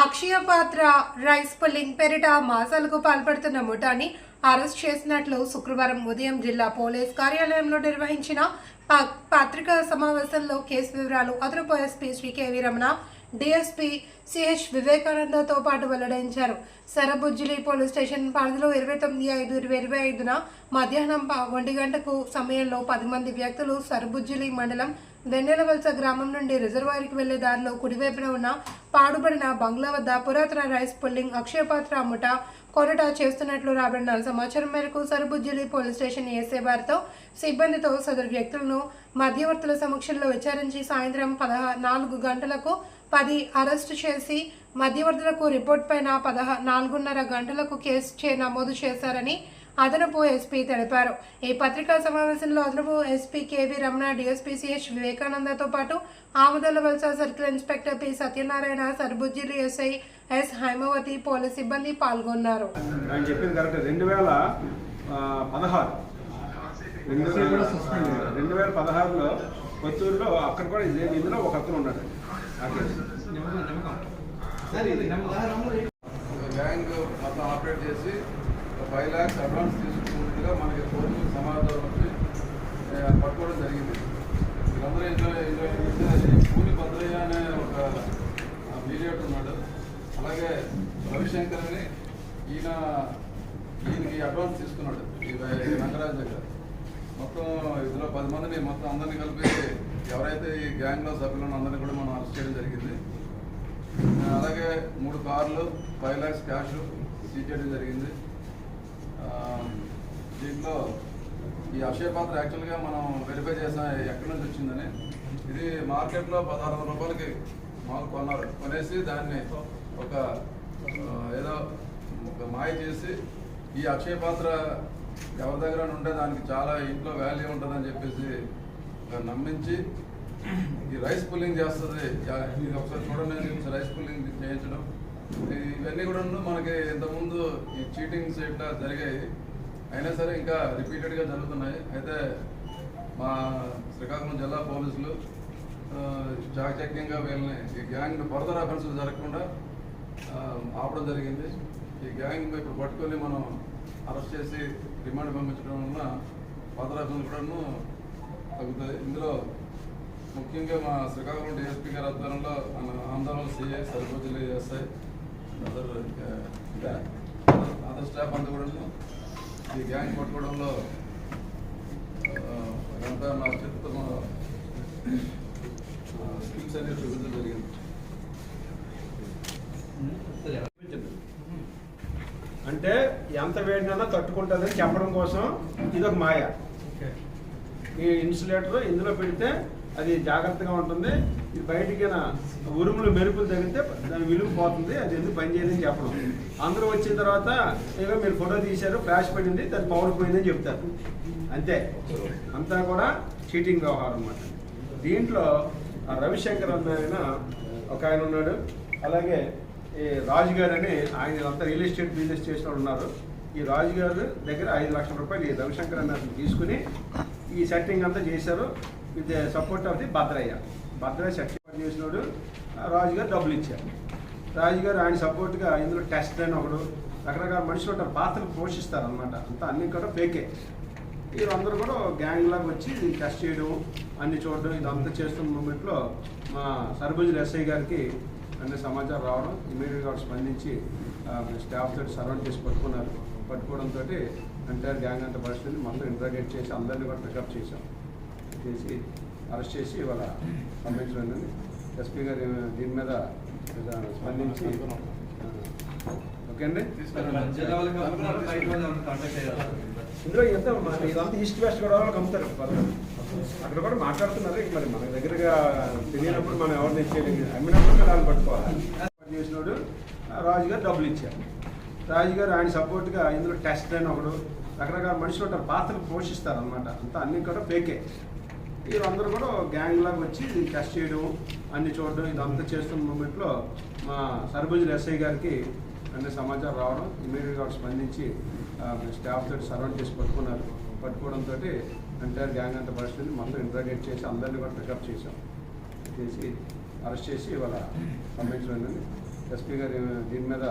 అక్షయ పాత్ర rice pulling పెరిట మాసాలకు పాల్పడుతున్న ముఠాని arrest చేసినట్లు శుక్రవారం ఉదయం జిల్లా పోలీస్ కార్యాలయంలో నిర్వహించిన ప- పత్రికా సమావేశంలో కేసు వివరాలు అదనపు SP Shri KV Ramana DSP CH వివేకానందతో పాటు వెల్లడించారు. సరబుజ్జిలి పోలీస్ స్టేషన్ పరిధిలో ఇరవై తొమ్మిది ఐదు ఇరవై ఇరవై ఐదున మధ్యాహ్నం ఒంటి గంటకు సమయంలో పది మంది వ్యక్తులు సరబుజ్జిలి మండలం వెన్నెలవలస గ్రామం నుండి రిజర్వాయర్కి వెళ్ళే దారిలో కుడివైపున ఉన్న పాడుబడిన బంగ్లా వద్ద పురాతన రైస్ పుల్లింగ్ అక్షయపాత్ర అమ్ముట కొరట చేస్తున్నట్లు రాబడిన సమాచారం మేరకు సరుబుజ్జిలి పోలీస్ స్టేషన్ ఏసే వారితో సిబ్బందితో సదరు వ్యక్తులను మధ్యవర్తుల సమక్షంలో విచారించి సాయంత్రం పదహ నాలుగు గంటలకు పది అరెస్టు చేసి మధ్యవర్తులకు రిపోర్ట్ పైన పదహ నాలుగున్నర గంటలకు కేసు చే నమోదు చేశారని అదనపు ఎస్పీ తెలిపారు ఈ పత్రికా సమావేశంలో అదనపు SP KV Ramana DSP CH వివేకానందతో పాటు Amadalavalasa circle inspector P Satyanarayana Sarubujjili SI S Haimavathi police సిబ్బంది పాల్గొన్నారు ఆయన చెప్పింది కరెక్ట్ రెండు వేల ఆ, పదహారు రెండు రెండు వేల పదహారులో కొత్తూరులో అక్కడ కూడా ఇదే ఇందులో ఒక అతను ఉన్నాడు ఆ కేసు. బ్యాంక్ మొత్తం ఆపరేట్ చేసి ఒక ఫైవ్ ల్యాక్స్ అడ్వాన్స్ తీసుకున్నట్టుగా మనకి కోర్టు సమాచారం వచ్చి పట్టుకోవడం జరిగింది. వీళ్ళందరూ ఇందులో ఇందులో చూస్తే పూని భద్రయ్య అనే ఒక మీడియేటర్ ఉన్నాడు. అలాగే రవిశంకర్ అని ఈయన ఈయనకి అడ్వాన్స్ తీసుకున్నాడు. ఈ ఈ రంగరాజ్ దగ్గర. మొత్తం ఇందులో పది మందిని మొత్తం అందరినీ కలిపి ఎవరైతే ఈ గ్యాంగ్లో సభ్యులను అందరినీ కూడా మనం అరెస్ట్ చేయడం జరిగింది. అలాగే మూడు కార్లు ఫైవ్ ల్యాక్స్ క్యాష్ సీజ్ చేయడం జరిగింది. దీంట్లో ఈ అక్షయ పాత్ర యాక్చువల్గా మనం వెరిఫై చేసాం ఎక్కడి నుంచి వచ్చిందని. ఇది మార్కెట్లో పదహారు వందల రూపాయలకి మాకు కొన్నారు. కొనేసి దాన్ని ఒక ఏదో ఒక మాయ చేసి ఈ అక్షయ పాత్ర ఎవరి దగ్గర ఉంటే దానికి చాలా ఇంట్లో వాల్యూ ఉంటుందని చెప్పేసి నమ్మించి ఈ రైస్ పుల్లింగ్ చేస్తుంది. ఇది ఒకసారి చూడండి రైస్ పుల్లింగ్ చేయించడం. ఇవన్నీ కూడా మనకి ఇంతకుముందు ఈ చీటింగ్స్ ఇట్లా జరిగాయి. అయినా సరే ఇంకా రిపీటెడ్గా జరుగుతున్నాయి. అయితే మా శ్రీకాకుళం జిల్లా పోలీసులు ఆ, వీళ్ళని ఈ గ్యాంగ్ ఫర్దర్ అఫెన్సెస్ జరగకుండా ఆపడం జరిగింది. ఈ గ్యాంగ్ ఇప్పుడు పట్టుకొని మనం అరెస్ట్ చేసి రిమాండ్ పంపించడం వలన ఫర్దర్ అఫెన్స్ కూడాను తగ్గుతాయి. ఇందులో ముఖ్యంగా మా శ్రీకాకుళం డిఎస్పీ గారి ఆధ్వర్యంలో ఆందోళన సీఏ సరిపోతులు ఎస్ఐ అదర్ అదర్ స్టాఫ్ అంతా కూడా ఈ గ్యాంగ్ పట్టుకోవడంలో అంతా నా అత్యుత్తమ స్కిల్స్ అనేది చూపించడం జరిగింది. అంటే ఎంత వేడినన్నా తట్టుకుంటుందని చెప్పడం కోసం ఇది ఒక మాయ ఈ ఇన్సులేటర్ ఇందులో పెడితే అది జాగ్రత్తగా ఉంటుంది. ఇది బయటికైనా ఉరుములు మెరుపులు తగిలితే దాని విలువ పోతుంది. అది ఎందుకు పనిచేయదని చెప్పడం. అందరూ వచ్చిన తర్వాత ఏదో మీరు ఫోటో తీశారు ఫ్లాష్ పడింది దాని పవర్ పోయిందని చెప్తారు. అంతే. అంతా కూడా చీటింగ్ వ్యవహారం అనమాట దీంట్లో రవిశంకర్ అన్న ఒక ఆయన ఉన్నాడు. అలాగే ఈ రాజు గారు అని ఆయన అంతా రియల్ ఎస్టేట్ బిజినెస్ చేసిన ఉన్నారు. ఈ రాజు గారు దగ్గర ఐదు లక్షల రూపాయలు ఈ రవిశంకర్ అన్న తీసుకుని ఈ సెట్టింగ్ అంతా చేశారు. With support of the Bhadraiah. Bhadraiah section చేసినోడు ఆ రాజు గారు డబ్బులు ఇచ్చారు. రాజు గారు ఆయన సపోర్ట్గా ఇందులో టెస్ట్ అని ఒకడు రకరకాల మనుషులు ఉంటారు పాత్రలు పోషిస్తారు అనమాట అంతా అన్ని కూడా ఫేకే వీళ్ళందరూ కూడా గ్యాంగ్ లాగా వచ్చి టెస్ట్ చేయడం అన్ని చూడడం ఇదంతా చేస్తున్న మూమెంట్లో మా సర్బుజుల ఎస్ఐ గారికి అన్ని సమాచారం రావడం ఇమీడియట్గా స్పందించి స్టాఫ్ తోటి సరౌండ్ చేసి పట్టుకున్నారు. పట్టుకోవడంతో ఎంటైర్ గ్యాంగ్ అంతా పరిస్థితి మొత్తం ఇంట్రాగేట్ చేసి అందరినీ కూడా పికప్ చేశాం. చేసి అరెస్ట్ చేసి ఇవాళ పంపించడం ఎస్పీ గారు దీని మీద స్పందించి ఓకే అండి? ఇందులో ఎంత ఇదంతా ఈస్ట్ వెస్ట్ కూడా వాళ్ళకి అమ్ముతారు అక్కడ కూడా మాట్లాడుతున్నారు. మరి మన దగ్గరగా తెలియనప్పుడు మనం ఎవరిని ఇచ్చేయలేదు అమ్మినప్పుడు కూడా వాళ్ళు పట్టుకోవాలి. చేసినోడు రాజుగారు రాజు గారు డబ్బులు ఇచ్చారు. రాజు గారు ఆయన సపోర్ట్గా ఇందులో టెస్ట్ అని ఒకడు రకరకాల మనుషులు ఉంటారు. పాత్రలు పోషిస్తారు అనమాట అంతా అన్ని కూడా ఫేకే. వీరందరూ కూడా గ్యాంగ్ లాగా వచ్చి టెస్ట్ చేయడం అన్ని చూడడం ఇదంతా చేస్తున్న మూమెంట్లో మా సర్బుజుల ఎస్ఐ గారికి అన్ని సమాచారం రావడం ఇమీడియట్గా స్పందించి స్టాఫ్ తోటి సరౌండ్ చేసి పట్టుకున్నారు. పట్టుకోవడంతో ఎంటైర్ గ్యాంగ్ అంతా పరిస్థితి మొత్తం ఇంట్రాగేట్ చేసి అందరినీ కూడా పికప్ చేశాం. చేసి అరెస్ట్ చేసి ఇవాళ పంపించడం ఎస్పీ గారు దీని మీద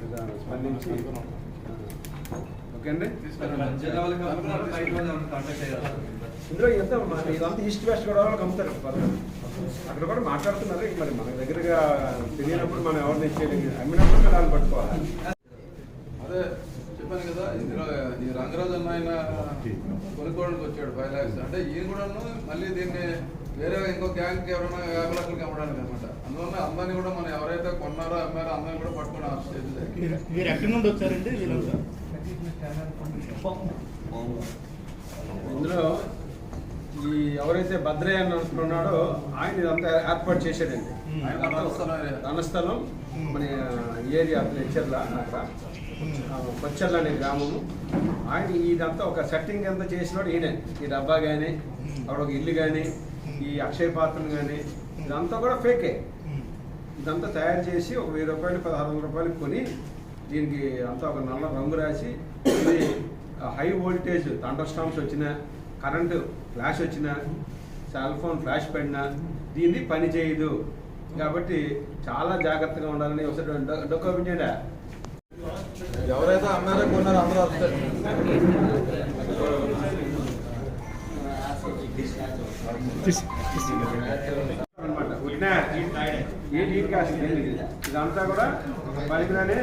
మీద స్పందించి ఓకే అండి. ఇందులో ఎంత ఇదంతా ఈస్ట్ వెస్ట్ గొడవలకు అమ్ముతారు పర్లేదు. అక్కడ కూడా మాట్లాడుతున్నారు. మరి మన దగ్గరగా తెలియనప్పుడు మనం ఎవరిని ఇచ్చేయలేదు అమ్మినప్పుడు మరి వాళ్ళు పట్టుకోవాలి. అదే చెప్పాను కదా ఇందులో ఈ రంగరాజు అన్న ఆయన కొనుక్కోవడానికి వచ్చాడు ఫైవ్ ల్యాక్స్. అంటే ఈయన కూడా మళ్ళీ దీన్ని వేరే ఇంకో గ్యాంగ్కి ఎవరైనా యాభై లక్షలకి అమ్మడానికి అనమాట. అందువల్ల అందరినీ కూడా మనం ఎవరైతే కొన్నారో అమ్మారో అందరిని కూడా పట్టుకొని ఆ స్టేజ్ మీరు ఎక్కడి నుండి వచ్చారండి వీళ్ళంతా ఇందులో ఈ ఎవరైతే భద్రయ్య అని అంటున్నాడో ఆయన ఇదంతా ఏర్పాటు చేశాడండి. ఆయన రణస్థలం మన ఏరియా లెక్చర్ల అక్కడ. కొచ్చర్ల అనే గ్రామము. ఆయన ఇదంతా ఒక సెట్టింగ్ అంతా చేసినాడు ఈయన. ఈ డబ్బా కానీ అక్కడ ఒక ఇల్లు కానీ ఈ అక్షయ పాత్రలు కానీ ఇదంతా కూడా ఫేకే ఇదంతా తయారు చేసి ఒక వెయ్యి రూపాయలు పదహారు వందల రూపాయలు కొని దీనికి అంతా ఒక నల్ల రంగు రాసి ఇది హై వోల్టేజ్ థండర్ స్టామ్స్ వచ్చిన కరెంటు ఫ్లాష్ వచ్చిన సెల్ ఫోన్ ఫ్లాష్ పడినా దీన్ని పని చేయదు. కాబట్టి చాలా జాగ్రత్తగా ఉండాలని ఒకసారి డొక్కోపించండి ఎవరైతే అమ్మారో కొన్నారో అందరూ వస్తారు. అనమాట ఏ హీట్ కాస్ట్. ఇదంతా కూడా పనికిరాని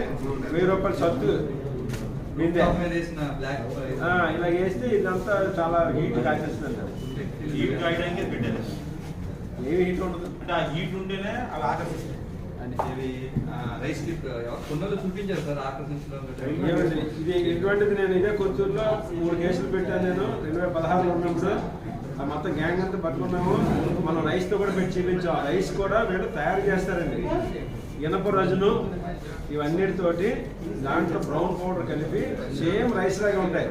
వెయ్యి రూపాయల సత్తు ఇలా వేస్తే ఇదంతా చాలా హీట్ కాసేస్తుందంట. హీట్ కాయడానికి పెట్టారు. ఏమి హీట్ ఉండదు. అంటే ఆ హీట్ ఉంటేనే అవి ఆకర్షిస్తాయి ఇవి రైస్ క్లిప్ కొన్నలు చూపించారు సార్ ఆకర్షించడం ఏమండి, ఇది ఇటువంటిది నేను ఇదే కొత్తూరులో మూడు కేసులు పెట్టాను నేను. రెండు వేల పదహారులో ఉన్నప్పుడు మొత్తం గ్యాంగ్ అంతా పట్టుకున్నాము. మనం రైస్తో కూడా పెట్టి చేయించాం ఆ రైస్ కూడా వీళ్ళు తయారు చేస్తారండి. ఇనప రజును ఇవన్నిటితోటి దాంట్లో బ్రౌన్ పౌడర్ కలిపి సేమ్ రైస్ లాగా ఉంటాయి.